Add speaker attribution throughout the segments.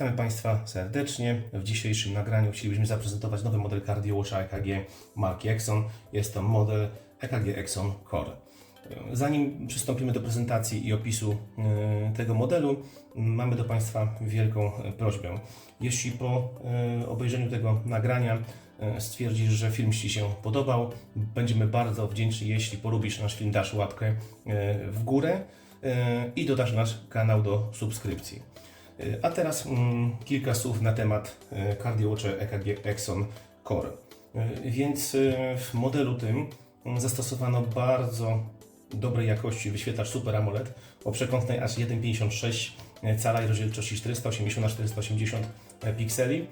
Speaker 1: Witamy Państwa serdecznie. W dzisiejszym nagraniu chcielibyśmy zaprezentować nowy model CardioWatcha EKG marki Exxon. Jest to model EKG Exxon Core. Zanim przystąpimy do prezentacji i opisu e, tego modelu, mamy do Państwa wielką prośbę. Jeśli po e, obejrzeniu tego nagrania e, stwierdzisz, że film Ci się podobał, będziemy bardzo wdzięczni, jeśli polubisz nasz film, dasz łapkę w górę i dodasz nasz kanał do subskrypcji. E, A teraz mm, kilka słów na temat e, CardioWatcha EKG Exxon Core. Więc e, w modelu tym mm, zastosowano bardzo dobrej jakości wyświetlacz Super AMOLED o przekątnej aż 1,56 cala i rozdzielczości 480 na 480 pikseli,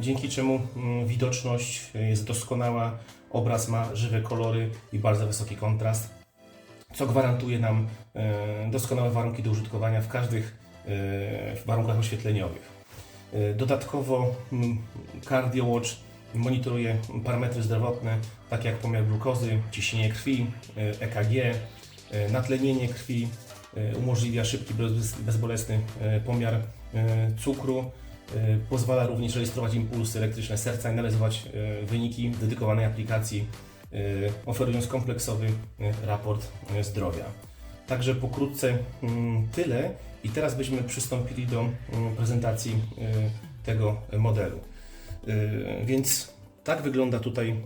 Speaker 1: dzięki czemu mm, widoczność jest doskonała, obraz ma żywe kolory i bardzo wysoki kontrast, co gwarantuje nam doskonałe warunki do użytkowania w każdych e, warunkach oświetleniowych. E, Dodatkowo mm, CardioWatch monitoruje parametry zdrowotne, takie jak pomiar glukozy, ciśnienie krwi, EKG, e, natlenienie krwi, umożliwia szybki, bez- bezbolesny pomiar cukru, pozwala również rejestrować impulsy elektryczne serca i analizować wyniki w dedykowanej aplikacji, oferując kompleksowy raport zdrowia. Także pokrótce mm, tyle i teraz byśmy przystąpili do mm, prezentacji e, tego modelu. E, Więc tak wygląda tutaj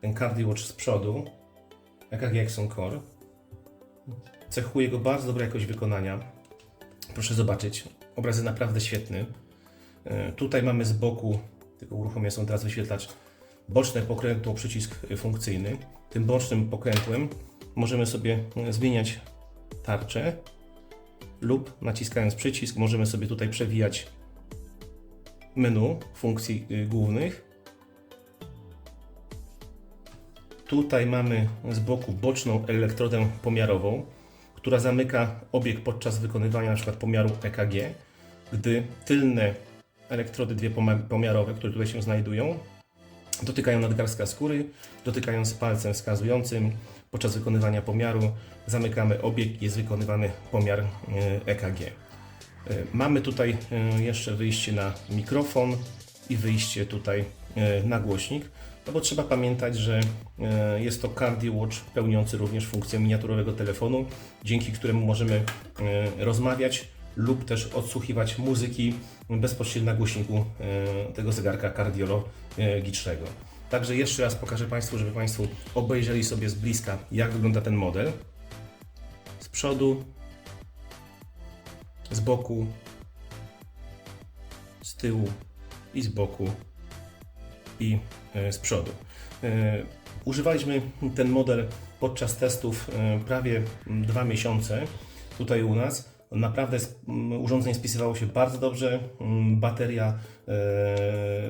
Speaker 1: ten CardioWatch z przodu, EKG Exxon Core. Cechuje go bardzo dobra jakość wykonania. Proszę zobaczyć, obraz jest naprawdę świetny. Tutaj mamy z boku, tylko uruchomię są teraz wyświetlacz, boczne pokrętło, przycisk funkcyjny. Tym bocznym pokrętłem możemy sobie zmieniać tarczę lub naciskając przycisk możemy sobie tutaj przewijać menu funkcji y, głównych. Tutaj mamy z boku boczną elektrodę pomiarową, która zamyka obieg podczas wykonywania np. pomiaru EKG, gdy tylne elektrody dwie pomiarowe, które tutaj się znajdują, dotykają nadgarstka skóry, dotykając palcem wskazującym podczas wykonywania pomiaru zamykamy obieg jest wykonywany pomiar EKG. Y, Mamy tutaj y, jeszcze wyjście na mikrofon i wyjście tutaj na głośnik, no bo trzeba pamiętać, że jest to CardioWatch pełniący również funkcję miniaturowego telefonu, dzięki któremu możemy rozmawiać lub też odsłuchiwać muzyki bezpośrednio na głośniku y, tego zegarka kardiologicznego. Także jeszcze raz pokażę Państwu, żeby Państwo obejrzeli sobie z bliska, jak wygląda ten model. Z przodu, z boku, z tyłu i z boku i e, z przodu. E, Używaliśmy ten model podczas testów e, prawie dwa miesiące tutaj u nas. Naprawdę s- m, urządzenie spisywało się bardzo dobrze. Mm, Bateria e,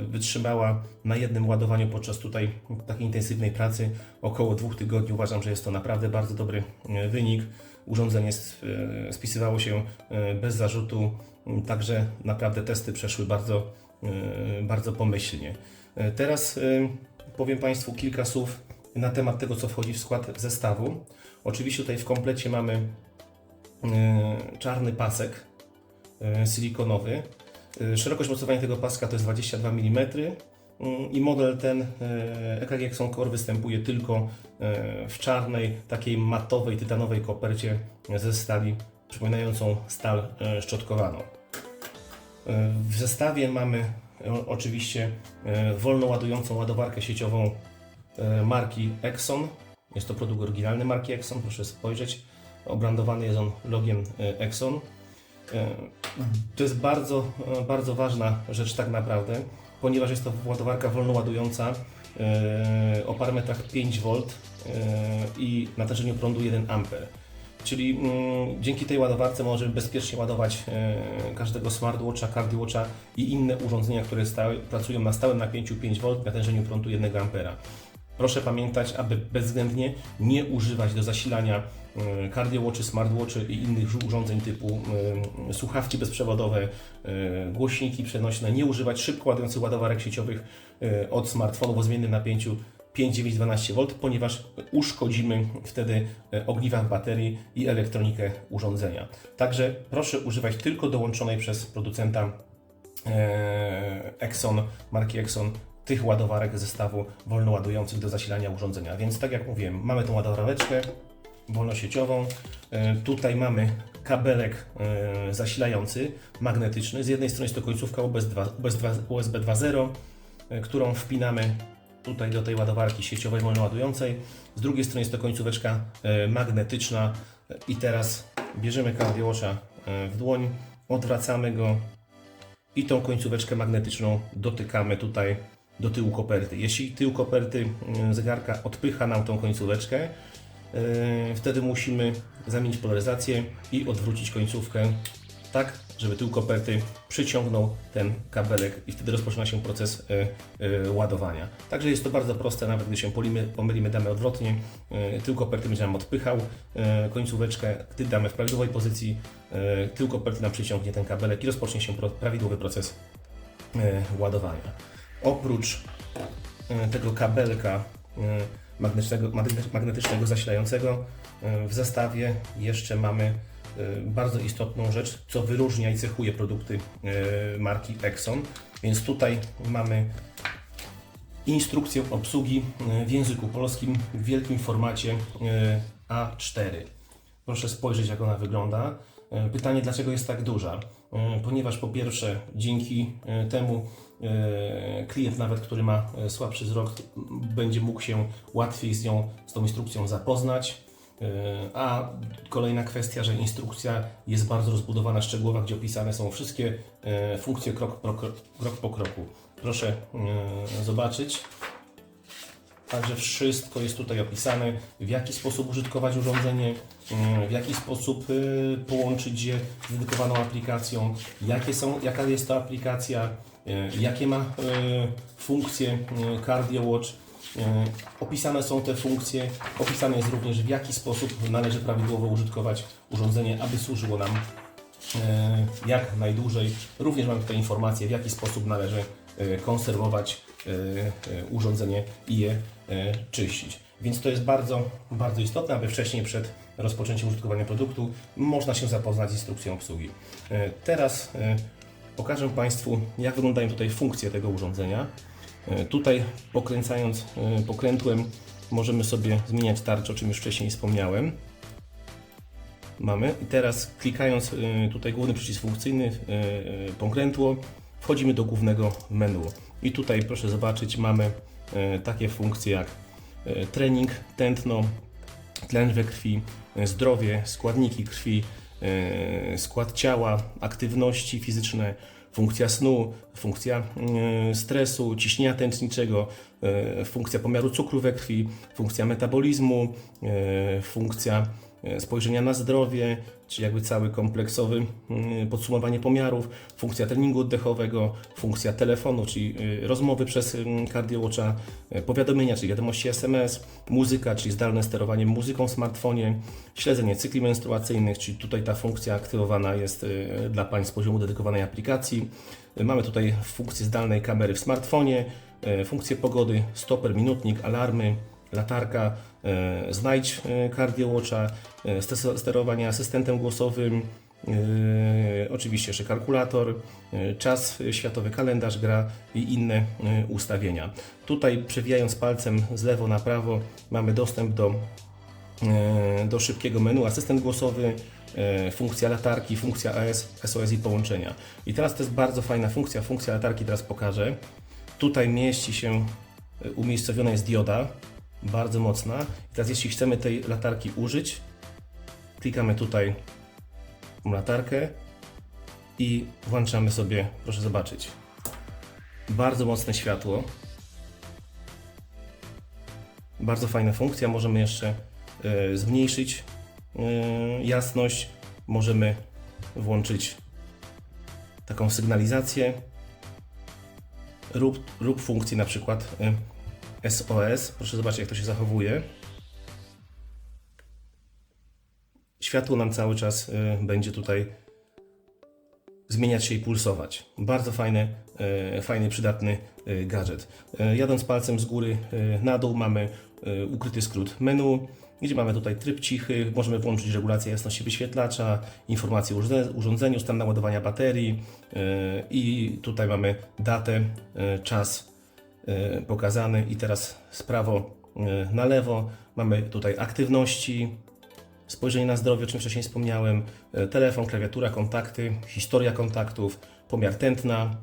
Speaker 1: wytrzymała na jednym ładowaniu podczas tutaj takiej intensywnej pracy około dwóch tygodni. Uważam, że jest to naprawdę bardzo dobry e, wynik. Urządzenie e, spisywało się bez zarzutu, m, także naprawdę testy przeszły bardzo, bardzo pomyślnie. Teraz powiem Państwu kilka słów na temat tego, co wchodzi w skład zestawu. Oczywiście tutaj w komplecie mamy czarny pasek e, silikonowy. E, Szerokość mocowania tego paska to jest 22 mm i model ten e, EKG Exxon Core występuje tylko e, w czarnej, takiej matowej, tytanowej kopercie ze stali przypominającą stal e, szczotkowaną. E, W zestawie mamy e, oczywiście e, wolno ładującą ładowarkę sieciową e, marki Exxon. Jest to produkt oryginalny marki Exxon, proszę spojrzeć. Obrandowany jest on logiem e, Exxon. E, To jest bardzo, e, bardzo ważna rzecz tak naprawdę, ponieważ jest to ładowarka wolno ładująca e, o parametrach 5V e, i natężeniu prądu 1 A. Czyli mm, dzięki tej ładowarce możemy bezpiecznie ładować każdego smartwatcha, cardiowatcha i inne urządzenia, które pracują na stałym napięciu 5V, natężeniu prądu 1 A. Proszę pamiętać, aby bezwzględnie nie używać do zasilania e, cardiowatchy, smartwatchy i innych urządzeń typu e, słuchawki bezprzewodowe, e, głośniki przenośne, nie używać szybko ładujących ładowarek sieciowych od smartfonów o zmiennym napięciu 5,9-12V, ponieważ uszkodzimy wtedy ogniwa baterii i elektronikę urządzenia. Także proszę używać tylko dołączonej przez producenta Exxon, marki Exxon, tych ładowarek zestawu wolnoładujących do zasilania urządzenia. Więc tak jak mówiłem, mamy tą ładowareczkę wolnosieciową. E, Tutaj mamy kabelek e, zasilający, magnetyczny. Z jednej strony jest to końcówka USB 2.0, USB 2.0, e, którą wpinamy tutaj do tej ładowarki sieciowej wolnoładującej. Z drugiej strony jest to końcóweczka magnetyczna i teraz bierzemy kardiosza w dłoń, odwracamy go i tą końcóweczkę magnetyczną dotykamy tutaj do tyłu koperty. Jeśli tył koperty mm, zegarka odpycha nam tą końcóweczkę, yy, wtedy musimy zamienić polaryzację i odwrócić końcówkę tak, żeby tył koperty przyciągnął ten kabelek i wtedy rozpoczyna się proces yy, yy, ładowania. Także jest to bardzo proste, nawet gdy się pomylimy, damy odwrotnie, tył koperty będzie nam odpychał końcóweczkę, gdy damy w prawidłowej pozycji, tył koperty nam przyciągnie ten kabelek i rozpocznie się prawidłowy proces ładowania. Oprócz e, tego kabelka e, magnetycznego, magne- magnetycznego zasilającego e, w zestawie jeszcze mamy bardzo istotną rzecz, co wyróżnia i cechuje produkty marki Exxon. Więc tutaj mamy instrukcję obsługi w języku polskim w wielkim formacie e, A4. Proszę spojrzeć, jak ona wygląda. Pytanie, dlaczego jest tak duża? Ponieważ po pierwsze, dzięki e, temu e, klient, nawet który ma e, słabszy wzrok, będzie mógł się łatwiej z nią, z tą instrukcją zapoznać. A kolejna kwestia, że instrukcja jest bardzo rozbudowana, szczegółowa, gdzie opisane są wszystkie funkcje krok, po krok, krok po kroku. Proszę zobaczyć. Także wszystko jest tutaj opisane, w jaki sposób użytkować urządzenie, mm, w jaki sposób y, połączyć je z dedykowaną aplikacją, jakie są, jaka jest to aplikacja, y, jakie ma y, funkcje Cardio Watch. Opisane są te funkcje, opisane jest również w jaki sposób należy prawidłowo użytkować urządzenie, aby służyło nam jak najdłużej. Również mamy tutaj informację, w jaki sposób należy konserwować urządzenie i je czyścić. Więc to jest bardzo, bardzo istotne, aby wcześniej przed rozpoczęciem użytkowania produktu można się zapoznać z instrukcją obsługi. E, Teraz e, pokażę Państwu, jak wyglądają tutaj funkcje tego urządzenia. E, Tutaj pokręcając e, pokrętłem możemy sobie zmieniać tarczę, o czym już wcześniej wspomniałem mamy. I teraz klikając tutaj główny przycisk funkcyjny, pokrętło, wchodzimy do głównego menu. I tutaj proszę zobaczyć, mamy takie funkcje jak y, trening, tętno, tlen we krwi, y, zdrowie, składniki krwi, skład ciała, aktywności fizyczne, funkcja snu, funkcja stresu, ciśnienia tętniczego, funkcja pomiaru cukru we krwi, funkcja metabolizmu, funkcja e, spojrzenia na zdrowie, czyli jakby cały kompleksowy mm, podsumowanie pomiarów, funkcja treningu oddechowego, funkcja telefonu, czyli y, rozmowy przez mm, cardiowatcha, e, powiadomienia, czyli wiadomości SMS, muzyka, czyli zdalne sterowanie muzyką w smartfonie, śledzenie cykli menstruacyjnych, czyli tutaj ta funkcja aktywowana jest dla pań z poziomu dedykowanej aplikacji. Mamy tutaj funkcję zdalnej kamery w smartfonie, e, funkcję pogody, stoper, minutnik, alarmy, latarka, e, znajdź e, CardioWatcha, e, sterowanie asystentem głosowym, oczywiście jeszcze kalkulator, czas światowy, kalendarz, gra i inne ustawienia. Tutaj przewijając palcem z lewo na prawo mamy dostęp do, do szybkiego menu, asystent głosowy, funkcja latarki, funkcja AS, SOS i połączenia. I teraz to jest bardzo fajna funkcja, funkcja latarki teraz pokażę. Tutaj mieści się, umiejscowiona jest dioda, bardzo mocna. I teraz jeśli chcemy tej latarki użyć, klikamy tutaj latarkę i włączamy sobie, proszę zobaczyć, bardzo mocne światło. Bardzo fajna funkcja, możemy jeszcze e, zmniejszyć e, jasność, możemy włączyć taką sygnalizację lub, lub funkcję na przykład e, SOS. Proszę zobaczyć, jak to się zachowuje. Światło nam cały czas y, będzie tutaj zmieniać się i pulsować. Bardzo fajny, y, fajny przydatny y, gadżet. Jadąc palcem z góry na dół mamy ukryty skrót menu. gdzie mamy tutaj tryb cichy, możemy włączyć regulację jasności wyświetlacza, informacje o urządze- urządzeniu, stan naładowania baterii i tutaj mamy datę, czas pokazany i teraz z prawo yy, na lewo mamy tutaj aktywności, spojrzenie na zdrowie, o czym wcześniej wspomniałem, yy, telefon, klawiatura, kontakty, historia kontaktów, pomiar tętna,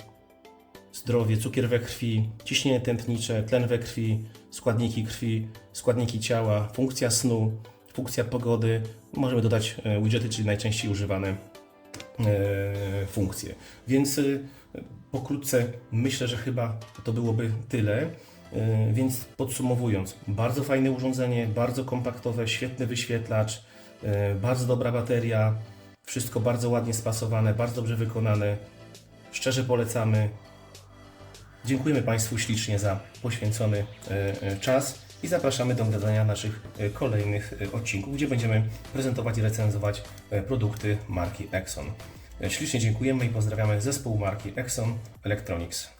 Speaker 1: zdrowie, cukier we krwi, ciśnienie tętnicze, tlen we krwi, składniki krwi, składniki ciała, funkcja snu, funkcja pogody. Możemy dodać e, widgety, czyli najczęściej używane e, funkcje. Więc e, pokrótce myślę, że chyba to byłoby tyle. E, Więc podsumowując, bardzo fajne urządzenie, bardzo kompaktowe, świetny wyświetlacz, e, bardzo dobra bateria, wszystko bardzo ładnie spasowane, bardzo dobrze wykonane. Szczerze polecamy. Dziękujemy Państwu ślicznie za poświęcony e, e, czas i zapraszamy do oglądania naszych e, kolejnych e, odcinków, gdzie będziemy prezentować i recenzować e, produkty marki Exxon. Ślicznie dziękujemy i pozdrawiamy zespół marki Exxon Electronics.